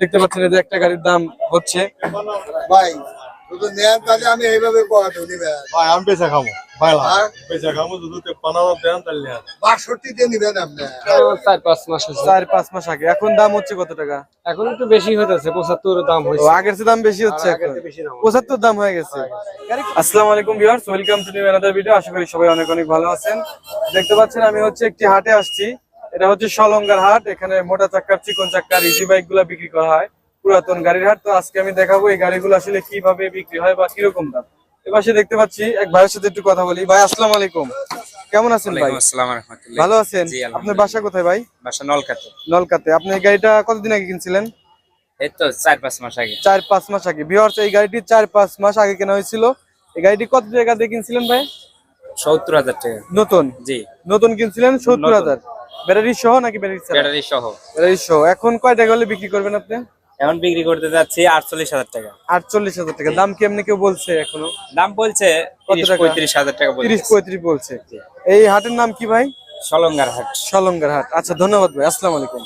দেখতে পাচ্ছেন এই যে একটা গাড়ির দাম হচ্ছে। ভাই শুধু নেয়ার কাজে আমি এইভাবে করাতে নিবেন ভাই। আমি খামো। মাস আগে। এখন দাম হচ্ছে কত টাকা? এখন একটু বেশি হইতেছে পঁচাত্তর দাম হয়েছে আগের চেয়ে দাম বেশি হচ্ছে এখন। পঁচাত্তর দাম হয়ে গেছে। আসসালামু আলাইকুম viewers welcome to new another video আশা করি সবাই অনেক অনেক ভালো আছেন। দেখতে পাচ্ছেন আমি হচ্ছে একটি হাটে আসছি। এটা হচ্ছে সলঙ্গার হাট এখানে মোটা চাক্কার চিকন চাক্কার ইজি বাইকগুলা বিক্রি করা হয়। পুরাতন গাড়ির হাট তো আজকে আমি দেখাবো এই গাড়িগুলো আসলে কীভাবে বিক্রি হয় বা কীরকম দাম। এপাশে দেখতে পাচ্ছি এক ভাইয়ের সাথে একটু কথা বলি। ভাই আসসালামু আলাইকুম। কেমন আছেন ভাই? ভালো আছেন? আপনার বাসা কোথায় ভাই? বাসা নলকাতে। নলকাতে। আপনি এই গাড়িটা কতদিন আগে কিনছিলেন? এই তো চার পাঁচ মাস আগে। চার পাঁচ মাস আগে। ভিউয়ার্স এই গাড়িটি চার পাঁচ মাস আগে কেনা হয়েছিল। এই গাড়িটি কত টাকা দিয়ে কিনছিলেন ভাই? সত্তর হাজার টাকা। নতুন? জি। নতুন কিনছিলেন সত্তর হাজার। ব্যাটারি সহ নাকি ব্যাটারি ব্যাটারি সহ। ব্যাটারি সহ। এখন কয় টাকা হলে বিক্রি করবেন আপনি? এখন বিক্রি করতে যাচ্ছি আটচল্লিশ হাজার টাকা। আটচল্লিশ হাজার টাকা। দাম কি এমনি কেউ বলছে এখনও? দাম বলছে কত টাকা? পঁয়ত্রিশ হাজার টাকা তিরিশ পঁয়ত্রিশ বলছে। এই হাটের নাম কি ভাই? সলঙ্গার হাট। সলঙ্গার হাট। আচ্ছা ধন্যবাদ ভাই। আসসালামু আলাইকুম।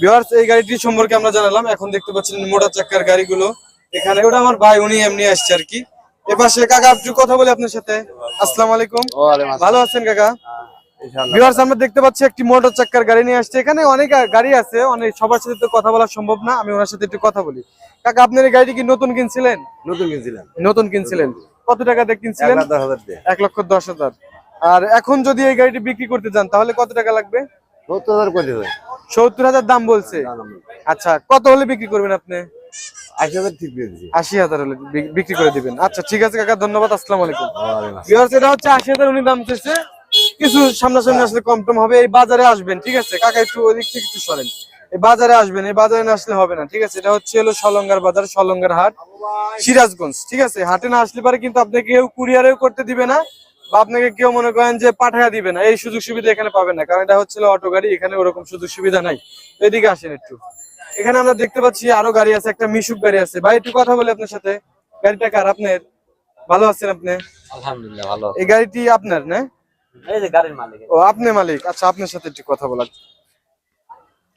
ভিউয়ার্স এই গাড়িটি সম্পর্কে আমরা জানালাম। এখন দেখতে পাচ্ছেন মোটা চাক্কার গাড়িগুলো। এখানে ওটা আমার ভাই উনি এমনি আসছে আর কি। এপাশে কাকা একটু কথা বলি আপনার সাথে। আসসালামু আলাইকুম। ভালো আছেন কাকা? ভিউয়ার্স আমরা দেখতে পাচ্ছি একটি মোটর চাক্কার গাড়ি নিয়ে আসছে। এখানে অনেক গাড়ি আছে। অনেক সবার সাথে তো কথা বলা সম্ভব না। আমি ওনার সাথে একটু কথা বলি। কাকা আপনার এই গাড়িটি কি নতুন কিনছিলেন? নতুন কিনছিলাম। নতুন কিনছিলেন। কত টাকা দিয়ে কিনছিলেন? এক লক্ষ দশ হাজার। আর এখন যদি এই গাড়িটি বিক্রি করতে যান তাহলে কত টাকা লাগবে? সত্তর হাজার দাম বলছে। আচ্ছা কত হলে বিক্রি করবেন আপনি? আশি হাজার হলে বিক্রি করে দিবেন। আচ্ছা ঠিক আছে কাকা ধন্যবাদ আসসালামু আলাইকুম। এটা হচ্ছে আশি হাজার উনি দাম চেয়েছে কিছু সামনাসামনি আসলে কম টম হবে এই বাজারে আসবেন ঠিক আছে? কাকা একটু ওদিক থেকে একটু সরেন। এই বাজারে আসবেন এই বাজারে না আসলে হবে না ঠিক আছে? এটা হচ্ছে হলো সলঙ্গার বাজার সলঙ্গার হাট সিরাজগঞ্জ ঠিক আছে? হাটে না আসলে পারে কিন্তু আপনাকে কেউ কুরিয়ারেও করতে দিবে না বা আপনাকে কেউ মনে করেন যে পাঠায়া দিবে না এই সুযোগ সুবিধা এখানে পাবেন না কারণ এটা হচ্ছে অটো গাড়ি এখানে ওরকম সুযোগ সুবিধা নাই। এদিকে আসেন একটু। এখানে আমরা দেখতে পাচ্ছি আরও গাড়ি আছে একটা মিশুক গাড়ি আছে। ভাই একটু কথা বলি আপনার সাথে। গাড়িটা কার আপনার? ভালো আছেন আপনি? আলহামদুলিল্লাহ ভালো এই গাড়িটি আপনার না? এই যে গাড়ির মালিক। ও আপনি মালিক। আচ্ছা আপনার সাথে একটু কথা বলার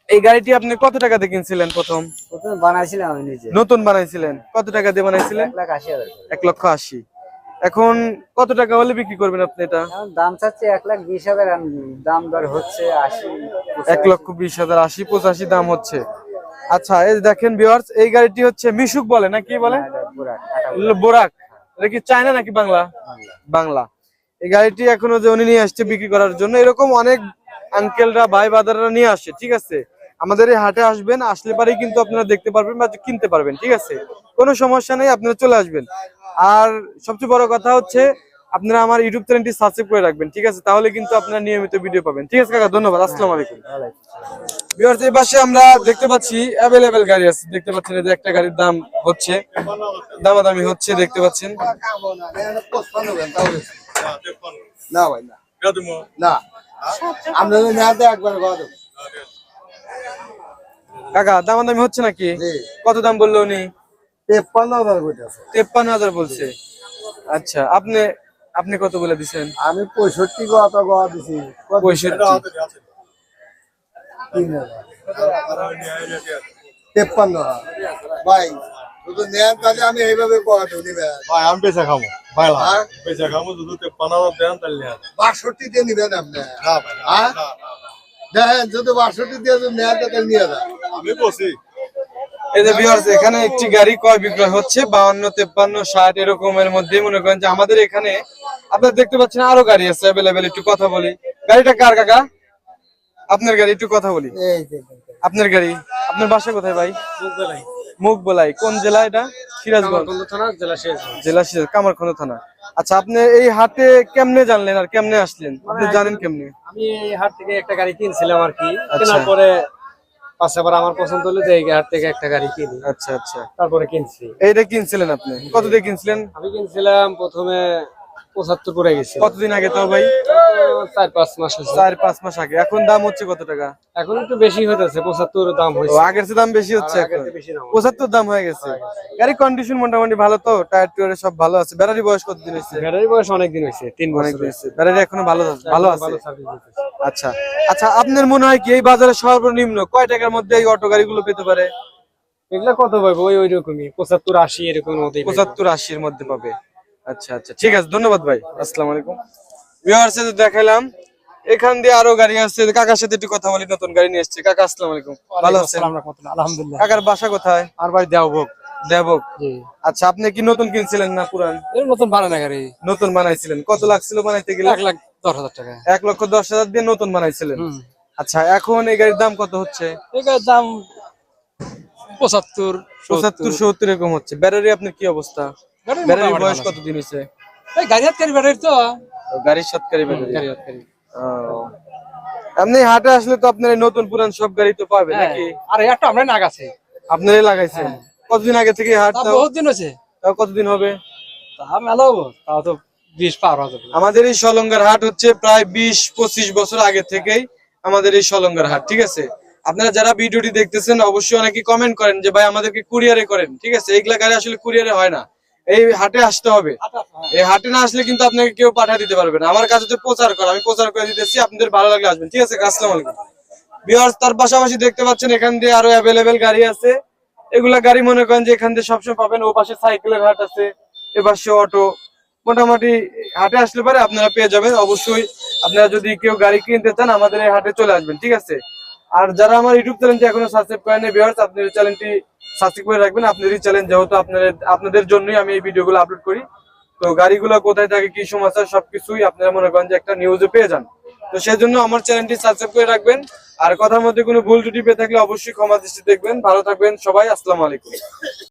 এই গাড়িটি আপনি কত টাকা দিয়ে কিনছিলেন প্রথম? প্রথমে বানাইছিলাম আমি নিজে। নতুন বানাইছিলেন। কত টাকা দিয়ে বানাইছিলেন? এক লাখ হাজার লক্ষ আশি। এখন কত টাকা হলে বিক্রি করবেন আপনি এটা? দাম চাচ্ছে এক লাখ বিশ হাজার দাম দর হচ্ছে আশি এক লক্ষ বিশ হাজার আশি পঁচাশি দাম হচ্ছে। আচ্ছা এই দেখেন ভিউয়ার্স এই গাড়িটি হচ্ছে মিশুক বলে না কি বলে? বোরাক এটা কি চায়না নাকি বাংলা। বাংলা। এই গাড়িটি এখনও যে উনি নিয়ে আসছে বিক্রি করার জন্য, এরকম অনেক আঙ্কেলরা ভাই বাদাররা নিয়ে আসছে ঠিক আছে? আমাদের এই হাটে আসবেন, আসলে পারেই কিন্তু আপনারা দেখতে পারবেন বা কিনতে পারবেন, ঠিক আছে? কোনো সমস্যা নেই, আপনারা চলে আসবেন। আর সবচেয়ে বড় কথা হচ্ছে, আপনারা আমার ইউটিউব চ্যানেলটি সাবস্ক্রাইব করে রাখবেন, ঠিক আছে? তাহলে কিন্তু আপনারা নিয়মিত ভিডিও পাবেন, ঠিক আছে কাকা? ধন্যবাদ, আসসালামু আলাইকুম। ভিউয়ার্স এই পাশে আমরা দেখতে পাচ্ছি অ্যাভেলেবেল গাড়ি আছে, দেখতে পাচ্ছেন এই যে একটা গাড়ির দাম হচ্ছে, দামাদামি হচ্ছে, দেখতে পাচ্ছেন। না ভাই না। না। আমরা দেয় একবার কথা কাকা দামাদামি হচ্ছে নাকি? কত দাম বলল উনি? তেপ্পান্ন হাজার করে তেপ্পান্ন হাজার বলছে। আচ্ছা আপনি আপনি কত বলে দিছেন? আমি পঁয়ষট্টি দিছি। পঁয়ষট্টি। তেপ্পান্ন ভাই শুধু নেয়ার কাজে আমি এইভাবে করাতে নিবেন ভাই। আমি বেচা খামো। ভাইলা বেচা খামো যদি তেপ্পান্ন দেন তাহলে বাষট্টি দিয়ে নিবেন আপনি? না ভাই না, আর? না, না। দেখেন যদি বাষট্টি দিয়ে যদি নেয়ার কাছে নিয়ে যান। আমি বসি এই যে ভিউয়ার্স এখানে একটি গাড়ি ক্রয় বিক্রয় হচ্ছে বাউন্ন তেপ্পান্ন ষাট এরকমের মধ্যে মনে করেন যে আমাদের এখানে আপনারা দেখতে পাচ্ছেন আরও গাড়ি আছে অ্যাভেলেবেল একটু কথা বলি। গাড়িটা কার কাকা? আপনার গাড়ি একটু কথা বলি। আপনার গাড়ি আপনার বাসা কোথায় ভাই? মুখ বলাই কোন জেলা এটা? সিরাজগঞ্জ। জেলা সিরাজ কামারখন্দ থানা। আচ্ছা আপনি এই হাটে কেমনে জানলেন আর কেমনে আসলেন? আপনি জানেন কেমনে? আমি এই হাট থেকে একটা গাড়ি কিনছিলাম আর কি। আচ্ছা। কেনার পরে আমার পছন্দ হলো যে এই হাট থেকে একটা গাড়ি কিনি। আচ্ছা আচ্ছা। তারপরে কিনছি। এইটা কিনছিলেন আপনি? কত দিয়ে কিনছিলেন? আমি কিনছিলাম প্রথমে পঁচাত্তর করে গেছে। কতদিন আগে তো ভাই? চার পাঁচ মাস চার পাঁচ মাস আগে। এখন দাম হচ্ছে কত টাকা? এখন একটু বেশি হইতেছে পঁচাত্তর দাম হয়েছে। আগের চেয়ে দাম বেশি হচ্ছে এখন। পঁচাত্তর দাম হয়ে গেছে। গাড়ির কন্ডিশন মোটামুটি ভালো তো? টায়ার টুয়ার সব ভালো আছে। ব্যাটারি বয়স কতদিন হয়েছে? ব্যাটারি বয়স অনেক দিন হয়েছে তিন বছর হয়েছে। ব্যাটারি এখনও ভালো আছে ভালো আছে? আচ্ছা। আচ্ছা আপনার মনে হয় কি এই বাজারে সর্বনিম্ন কয় টাকার মধ্যে এই অটো গাড়িগুলো পেতে পারে? এগুলা কত পাবো? ওই ওই রকমই পঁচাত্তর আশি এরকম পঁচাত্তর আশির মধ্যে পাবে। আচ্ছা আচ্ছা ঠিক আছে ধন্যবাদ ভাই। আসসালামু আলাইকুম। ভিউয়ার্সে তো দেখাইলাম এখান দিয়ে আরও গাড়ি আসছে। কাকার সাথে একটু কথা বলি নতুন গাড়ি নিয়ে এসছে। কাকা আসসালামু আলাইকুম। ভালো আছেন? আলহামদুলিল্লাহ। কাকার বাসা কোথায়? আর বাড়ি দেওয়া ভোগ দেবক জি। আচ্ছা আপনি কি নতুন কিনছিলেন না পুরান? এর নতুন বানানো গাড়ি। নতুন বানাইছিলেন। কত লাগছিল বানাইতে গেলে? এক লাখ দশ হাজার টাকা। এক লক্ষ দশ হাজার দিয়ে নতুন বানাইছিলেন? আচ্ছা এখন এই গাড়ির দাম কত হচ্ছে? এই গাড়ির দাম পঁচাত্তর পঁচাত্তর সত্তর এরকম হচ্ছে। ব্যাটারি আপনার কি অবস্থা? গাড়ির বয়স ভালো। কতদিন হয়েছে? এই গাড়ি হাতকারি ব্যাটারি তো। গাড়ির সাতকারি ব্যাটারি। হাতকারি আপনি হাটে আসলে তো আপনার নতুন পুরান সব গাড়ি তো পাবে হ্যাঁ। নাকি? আর একটা আমরা আপনারাই লাগাইছেন? কতদিন আগে থেকে হাট তা বহুত দিন হয়েছে। তাও কতদিন হবে? তা তাও তো বিশ পার আমাদের এই সলঙ্গার হাট হচ্ছে প্রায় বিশ পঁচিশ বছর আগে থেকেই আমাদের এই সলঙ্গার হাট ঠিক আছে? আপনারা যারা ভিডিওটি দেখতেছেন অবশ্যই অনেকে কমেন্ট করেন যে ভাই আমাদেরকে কুরিয়ারে করেন। ঠিক আছে? এইগুলা গাড়ি আসলে কুরিয়ারে হয় না। এই হাটে আসতে হবে। এই হাটে না আসলে কিন্তু আপনাকে কেউ পাঠা দিতে পারবে না। আমার কাছে তো প্রচার করা আমি প্রচার করে দিতেছি আপনাদের ভালো লাগলে আসবেন। ঠিক আছে আসসালামু আলাইকুম। বিহার তার পাশাপাশি দেখতে পাচ্ছেন এখান দিয়ে আরও অ্যাভেলেবেল গাড়ি আছে। এগুলা গাড়ি মনে করেন যে এখান দিয়ে সবসময় পাবেন। ও পাশে সাইকেলের হাট আছে এ পাশে অটো। মোটামুটি হাটে আসলে পারে আপনারা পেয়ে যাবেন। অবশ্যই আপনারা যদি কেউ গাড়ি কিনতে চান আমাদের এই হাটে চলে আসবেন। ঠিক আছে? আর যারা আমার ইউটিউব চ্যানেলটি এখনও সাবস্ক্রাইব করেন ভিউয়ার্স আপনি এই চ্যানেলটি সাবস্ক্রাইব করে রাখবেন। আপনার এই চ্যানেল যেহেতু আপনাদের আপনাদের জন্যই আমি এই ভিডিওগুলো আপলোড করি। তো গাড়িগুলো কোথায় থাকে, কি সমস্যা, সবকিছুই আপনারা মনে করেন যে একটা নিউজে পেয়ে যান। তো সেই জন্য আমার চ্যানেলটি সাবস্ক্রাইব করে রাখবেন। আর কথার মধ্যে কোনো ভুল ত্রুটি পেয়ে থাকলে অবশ্যই ক্ষমা দৃষ্টি দেখবেন। ভালো থাকবেন সবাই, আসসালামু আলাইকুম।